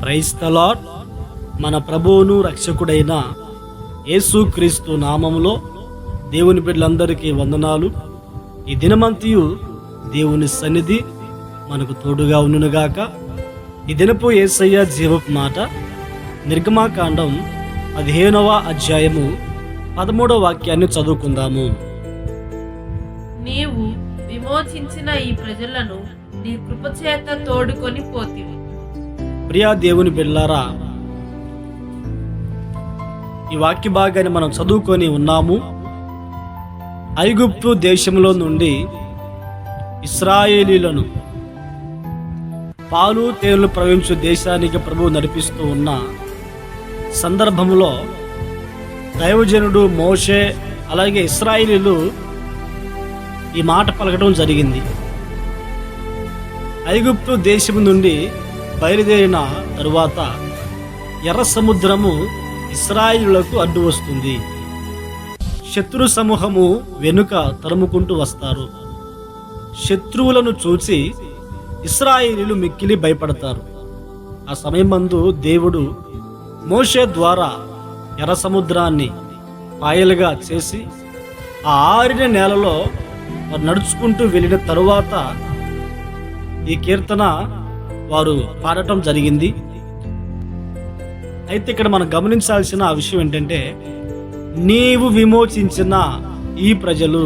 క్రైస్తలాడ్ మన ప్రభువును రక్షకుడైన యేసుక్రీస్తు నామములో దేవుని బిడ్డలందరికీ వందనాలు. ఈ దినమంతియు దేవుని సన్నిధి మనకు తోడుగా ఉండునుగాక ఈ దినపు ఏసయ్య జీవపు మాట నిర్గమాకాండం పదిహేనవ అధ్యాయము పదమూడవ వాక్యాన్ని చదువుకుందాము. నీవు విమోచించిన ఈ ప్రజలను నీ కృపచేత తోడుకొని పోతివి. ప్రియా దేవుని బిళ్ళారా ఈ వాక్య భాగాన్ని మనం చదువుకొని ఉన్నాము. ఐగుప్తు దేశంలో నుండి ఇస్రాయేలీలను పాలు తేనెలు ప్రవహించు దేశానికి ప్రభువు నడిపిస్తూ ఉన్న సందర్భంలో దైవజనుడు మోషే అలాగే ఇస్రాయేలీలు ఈ మాట పలకడం జరిగింది. ఐగుప్తు దేశం నుండి బయలుదేరిన తరువాత ఎర్ర సముద్రము ఇస్రాయిలులకు అడ్డు వస్తుంది. శత్రు సమూహము వెనుక తరుముకుంటూ వస్తారు. శత్రువులను చూసి ఇస్రాయిలీలు మిక్కిలి భయపడతారు. ఆ సమయమందు దేవుడు మోషే ద్వారా ఎర్ర సముద్రాన్ని పాయలుగా చేసి ఆ ఆరిన నేలలో నడుచుకుంటూ వెళ్ళిన తరువాత ఈ కీర్తన వారు పాడటం జరిగింది. అయితే ఇక్కడ మనం గమనించాల్సిన విషయం ఏంటంటే నీవు విమోచించిన ఈ ప్రజలు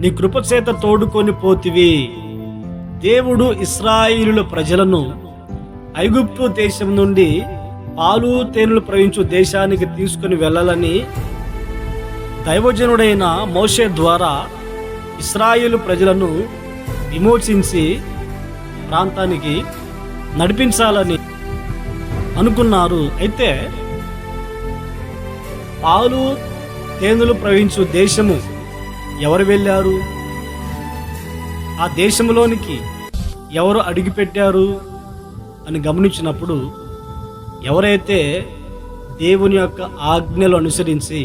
నీ కృపచేత తోడుకొని పోతివి. దేవుడు ఇస్రాయిలుల ప్రజలను ఐగుప్తు దేశం నుండి పాలు తేనెలు ప్రవహించు దేశానికి తీసుకుని వెళ్ళాలని దైవజనుడైన మోషే ద్వారా ఇస్రాయిలు ప్రజలను విమోచించి ప్రాంతానికి నడిపించాలని అనుకున్నారు. అయితే పాలు తేనెలు ప్రవహించు దేశము ఎవరు వెళ్ళారు? ఆ దేశంలోనికి ఎవరు అడిగిపెట్టారు అని గమనించినప్పుడు ఎవరైతే దేవుని యొక్క ఆజ్ఞలు అనుసరించి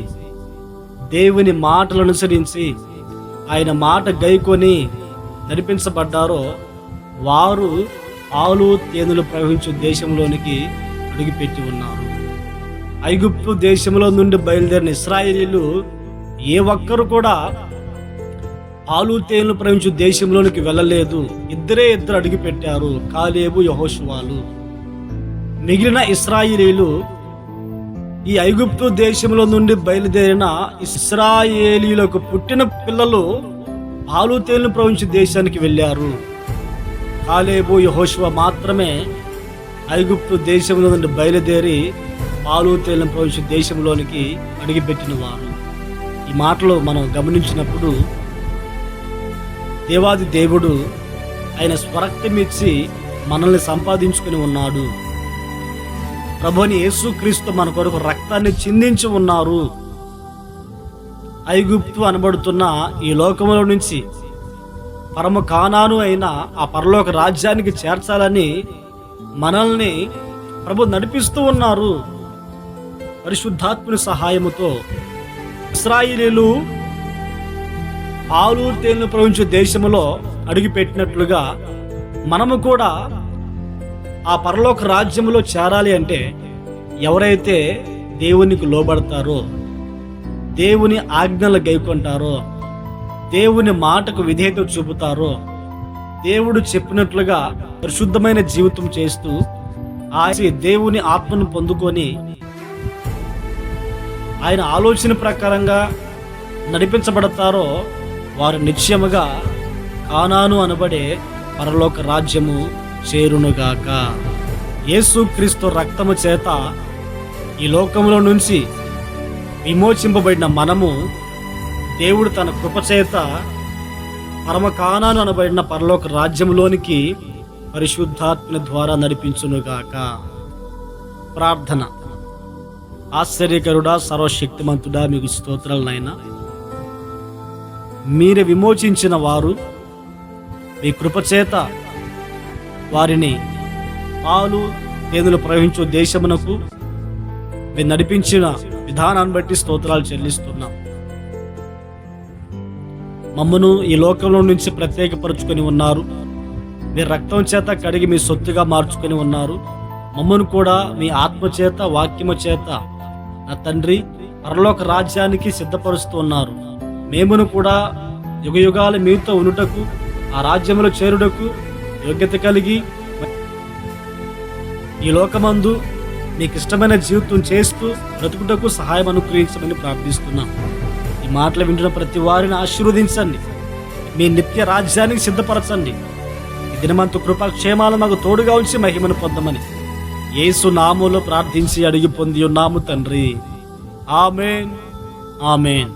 దేవుని మాటలు అనుసరించి ఆయన మాట గైకొని నడిపించబడ్డారో వారు పాలు తేనెలు ప్రవహించు దేశంలోనికి అడుగుపెట్టి ఉన్నారు. ఐగుప్తు దేశంలో నుండి బయలుదేరిన ఇస్రాయేలీలు ఏ ఒక్కరు కూడా పాలు తేనెలు ప్రవహించు దేశంలోనికి వెళ్ళలేదు. ఇద్దరే ఇద్దరు అడుగుపెట్టారు కాలేబు యహోషువాలు. మిగిలిన ఇస్రాయిలీలు ఈ ఐగుప్తు దేశంలో నుండి బయలుదేరిన ఇస్రాయేలీలకు పుట్టిన పిల్లలు పాలు తేనెలు ప్రవహించు దేశానికి వెళ్ళారు. కాలేబు యహోశివ మాత్రమే ఐగుప్తు దేశంలో నుండి బయలుదేరి పాలు తేలిన ప్రవేశ దేశంలోనికి అడిగిపెట్టిన వారు ఈ మాటలు మనం గమనించినప్పుడు దేవాది దేవుడు ఆయన స్వరక్తమిచ్చి మనల్ని సంపాదించుకుని ఉన్నాడు. ప్రభుని యేసుక్రీస్తు మన కొరకు రక్తాన్ని చిందించి ఉన్నారు. ఐగుప్తు అనబడుతున్న ఈ లోకంలో నుంచి పరమ కానాను అయిన ఆ పరలోక రాజ్యానికి చేర్చాలని మనల్ని ప్రభు నడిపిస్తూ ఉన్నారు. పరిశుద్ధాత్ముని సహాయముతో ఇస్రాయిలీలు ఆలూరు తేలిన ప్రపంచ దేశంలో అడుగుపెట్టినట్లుగా మనము కూడా ఆ పరలోక రాజ్యములో చేరాలి అంటే ఎవరైతే దేవునికి లోబడతారో దేవుని ఆజ్ఞలు గైకొంటారో దేవుని మాటకు విధేయత చూపుతారో దేవుడు చెప్పినట్లుగా పరిశుద్ధమైన జీవితం చేస్తూ ఆయన దేవుని ఆత్మను పొందుకొని ఆయన ఆలోచన ప్రకారంగా నడిపించబడతారో వారు నిశ్చయముగా కానాను అనబడే పరలోక రాజ్యము చేరునుగాక. యేసుక్రీస్తు రక్తము చేత ఈ లోకంలో నుంచి విమోచింపబడిన మనము దేవుడు తన కృపచేత పరమకానాను అనబడిన పరలోక రాజ్యంలోనికి పరిశుద్ధాత్మ ద్వారా నడిపించునుగాక. ప్రార్థన. ఆశ్చర్యకరుడా సర్వశక్తిమంతుడా మీకు స్తోత్రాలనైనా నాయన. విమోచించిన వారు మీ కృపచేత వారిని పాలు తేదెలు ప్రవహించు దేశమునకు మీరు నడిపించిన విధానాన్ని బట్టి స్తోత్రాలు చెల్లిస్తున్నాం. మమ్మను ఈ లోకంలో నుంచి ప్రత్యేకపరుచుకొని ఉన్నారు. మీ రక్తం చేత కడిగి మీ సొత్తుగా మార్చుకొని ఉన్నారు. మమ్మను కూడా మీ ఆత్మ చేత వాక్యము చేత నా తండ్రి పరలోక రాజ్యానికి సిద్ధపరుస్తూ ఉన్నారు. మేమును కూడా యుగయుగాలు మీతో ఉనుటకు ఆ రాజ్యములో చేరుటకు యోగ్యత కలిగి ఈ లోకమందు మీకు ఇష్టమైన జీవితం చేస్తూ బ్రతుకుటకు సహాయం అనుగ్రహించమని ప్రార్థిస్తున్నాం. ఈ మాటలు వింటున్న ప్రతి వారిని ఆశీర్వదించండి. మీ నిత్య రాజ్యానికి సిద్ధపరచండి. ఈ దినమంతు కృపాక్షేమాలు మాకు తోడుగా ఉంచి మహిమను పొందమని యేసు నామములో ప్రార్థించి అడిగి పొంది ఉన్నాము తండ్రి. ఆమెన్. ఆమెన్.